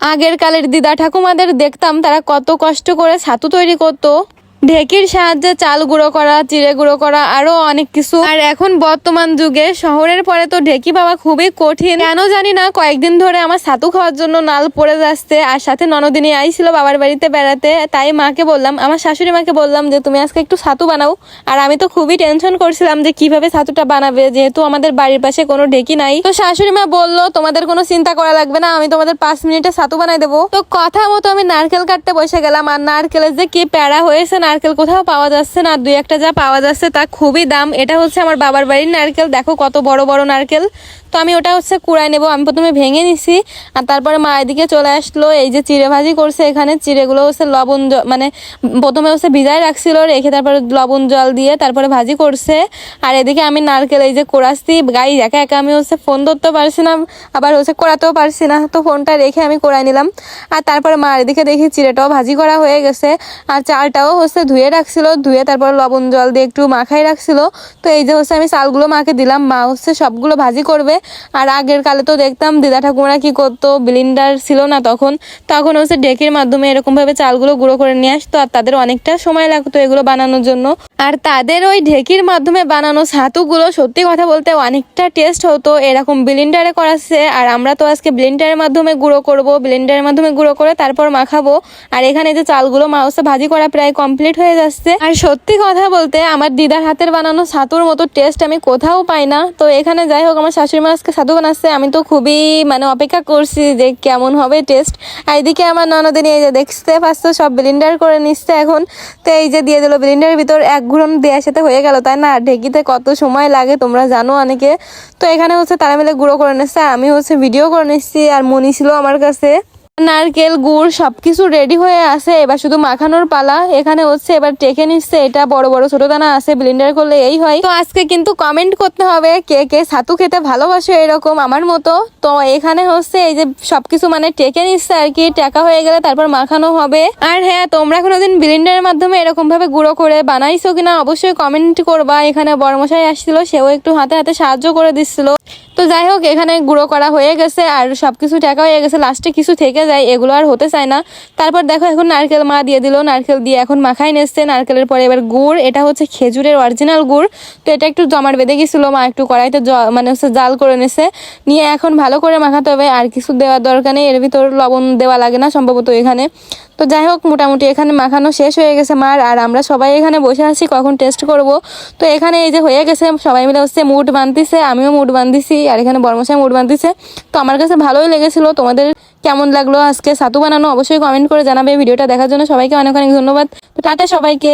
আগের কালের দিদা ঠাকুমাদের দেখতাম তারা কত কষ্ট করে ছাতু তৈরি করতো। ঢেকির সাহায্যে চাল গুঁড়ো করা চিড়ে গুঁড়ো করা, আরও অনেক কিছু। আর এখন বর্তমান যুগে শহরের পরে তো ঢেকি পাওয়া খুবই কঠিন। কেন জানি না, কয়েকদিন ধরে আমার ছাতু খাওয়ার জন্য নাল পড়ে যাচ্ছে, আর সাথে ননদিনী আইছিল বাবার বাড়িতে বেড়াতে, তাই মাকে বললাম, আমার শাশুড়ি মাকে বললাম যে, তুমি আজকে একটু ছাতু বানাও। আর আমি তো খুবই টেনশন করছিলাম যে, কীভাবে ছাতুটা বানাবে, যেহেতু আমাদের বাড়ির পাশে কোনো ঢেকি নাই। তো শাশুড়ি মা বলল, তোমাদের কোনো চিন্তা করা লাগবে না, আমি তোমাদের পাঁচ মিনিটে ছাতু বানাই দেবো। তো কথা মতো আমি নারকেল কাটতে বসে গেলাম, আর নারকেলের যে কি প্যারা হয়েছে নারকেল কোথাও পাওয়া যাচ্ছে না দুই একটা যা পাওয়া যাচ্ছে তা খুবই দাম। এটা হচ্ছে আমার বাবার বাড়ির নারকেল। দেখো কত বড় বড় নারকেল। তো আমি ওটা হচ্ছে কুড়াই নেব। আমি প্রথমে ভেঙে নিছি, আর তারপরে মা এদিকে চলে আসলো, এই যে চিড়ে ভাজি করছে এখানে। চিড়েগুলো হচ্ছে লবণ জ- মানে প্রথমে হচ্ছে ভিজায় রাখছিল, রেখে তারপরে লবণ জল দিয়ে তারপরে ভাজি করছে। আর এদিকে আমি নারকেল, এই যে কোড়াচ্ছি গাই একা একা আমি হচ্ছে ফোন ধরতেও পারছি না, আবার হচ্ছে কোড়াতেও পারছি না, তো ফোনটা রেখে আমি কোড়াই নিলাম। আর তারপরে মা এদিকে দেখি চিড়েটাও ভাজি করা হয়ে গেছে, আর চালটাও হচ্ছে ধুয়ে রাখছিল, ধুয়ে তারপর লবণ জল দিয়ে একটু মাখাই রাখছিল। তো এই যে হচ্ছে আমি চালগুলো মাকে দিলাম, মা হচ্ছে সবগুলো ভাজি করবে। আর আগের কালে তো দেখতাম দিদা ঠাকুমারা কি করতো ব্লিন্ডার ছিল না তখন তখন হচ্ছে ডেকির মাধ্যমে এরকম ভাবে চালগুলো গুঁড়ো করে নিয়ে আসতো আর তাদের অনেকটা সময় লাগতো এগুলো বানানোর জন্য। আর তাদের ওই ঢেকির মাধ্যমে বানানো ছাতুগুলো সত্যি কথা বলতে অনেকটা টেস্ট হতো, এরকম ব্লিন্ডারে করাচ্ছে। আর আমরা তো আজকে ব্লিন্ডারের মাধ্যমে গুঁড়ো করব ব্লিন্ডারের মাধ্যমে গুঁড়ো করে তারপর মাখাবো। আর এখানে যে চালগুলো মাউসে ভাজি করা প্রায় কমপ্লিট হয়ে যাচ্ছে। আর সত্যি কথা বলতে আমার দিদার হাতের বানানো ছাতুর মতো টেস্ট আমি কোথাও পাই না। তো এখানে যাই হোক, আমার শাশুড়ি মা আজকে সাধু বানাচ্ছে, আমি তো খুবই মানে অপেক্ষা করছি যে কেমন হবে টেস্ট আর এদিকে আমার ননদিনী এই যে দেখতে পাচ্ছ, সব ব্লিন্ডার করে নিচ্ছে এখন। তো এই যে দিয়ে দিল ব্লিন্ডারের ভিতর এক ঘুরন দেওয়ার সাথে হয়ে গেল, তাই না? ঢেকিতে কত সময় লাগে তোমরা জানো অনেকে। তো এখানে হচ্ছে তারা মিলে গুঁড়ো করে নিচ্ছে আমি হচ্ছে ভিডিও করে নিচ্ছি, আর মনি ছিল আমার কাছে। নারকেল, গুড় সবকিছু রেডি হয়ে আছে। এবার শুধু মাখানোর পালা। এখানে হচ্ছে এবার টেকে নিচ্ছে। এটা বড় বড়, ছোট দানা আছে। ব্লেন্ডার করলে এই হয়। তো আজকে কিন্তু কমেন্ট করতে হবে কে কে ছাতু খেতে ভালোবাসো এরকম আমার মতো। তো এখানে হচ্ছে এই যে সবকিছু মানে টেকে নিচ্ছে আর কি। টাকা হয়ে গেলে তারপর মাখানো হবে। আর হ্যাঁ তোমরা কোনোদিন ব্লেন্ডারের মাধ্যমে এরকম ভাবে গুঁড়ো করে বানাইছো কিনা অবশ্যই কমেন্ট করবা। এখানে বড়মশাই আসছিল, সেও একটু হাতে হাতে সাহায্য করে দিচ্ছিল। তো যাই হোক, এখানে গুঁড়ো করা হয়ে গেছে আর সব কিছু টাকা হয়ে গেছে। লাস্টে কিছু থেকে যায়, এগুলো আর হতে চায় না। তারপর দেখো, এখন নারকেল মা দিয়ে দিল, নারকেল দিয়ে এখন মাখাই নেছে নারকেলের পরে এবার গুড়, এটা হচ্ছে খেজুরের অরিজিনাল গুড়। তো এটা একটু জমাট বেঁধে গেছিল মা, একটু কড়াইতে মানে হচ্ছে জাল করে নেছে। নিয়ে এখন ভালো করে মাখাতে হবে, আর কিছু দেওয়ার দরকার নেই। এর ভিতর লবণ দেওয়া লাগে না, সম্ভবত এখানে। তো যাই হোক, মোটামুটি এখানে মাখানো শেষ হয়ে গেছে মার, আর আমরা সবাই এখানে বসে আছি, কখন টেস্ট করব। তো এখানে এই যে হয়ে গেছে, সবাই মিলে হচ্ছে মুড বাঁধতেছে, আমিও মুড বাঁধতেছি, আর এখানে বর্মশাই মুড বাঁধতেছে। তো আমার কাছে ভালোই লেগেছিল, তোমাদের কেমন লাগল আজকে? সাতু বানানো অবশ্যই কমেন্ট করে জানাবে, ভিডিওটা দেখার জন্য সবাইকে অনেক অনেক ধন্যবাদ। তো টাটা সবাইকে।